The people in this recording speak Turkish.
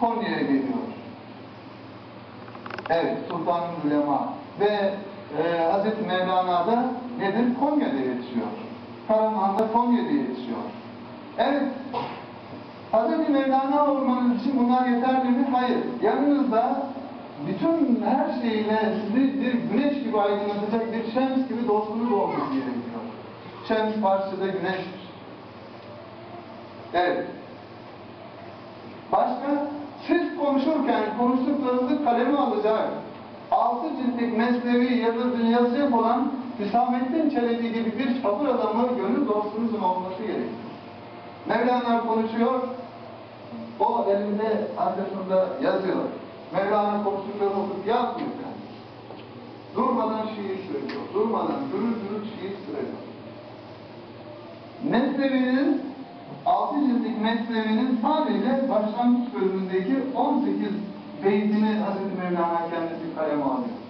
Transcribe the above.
Konya'ya geliyor. Evet, Sultanın Ulema ve e, Hazreti Mevlana da nedir? Konya'da yetişiyor. Karaman'da Konya'da yetişiyor. Evet, Hazreti Mevlana olmanız için bunlar yeterli mi? Hayır. Yanınızda bütün her şeyle sizi bir güneş gibi aydınlatacak bir şems gibi dostunuz olması gerekiyor. Şems Farsça'da güneştir. Evet. Kaleme alacak, altı ciltlik mesnevi yazı yazacak olan Hüsamettin Çelebi gibi bir sabır adamı gönül dostunuzun olması gerekiyor. Mevlana konuşuyor, o elinde arkasında yazıyor. Mevlana konuştuklarını okup yazmıyor yani. Durmadan şiir söylüyor, durmadan gürül gürül şiir söylüyor. Mesnevi'nin, altı ciltlik Mesnevi'nin sadece başlangıç bölümündeki 18 beytini Hazreti Mevlana kendisi kaleme alıyor.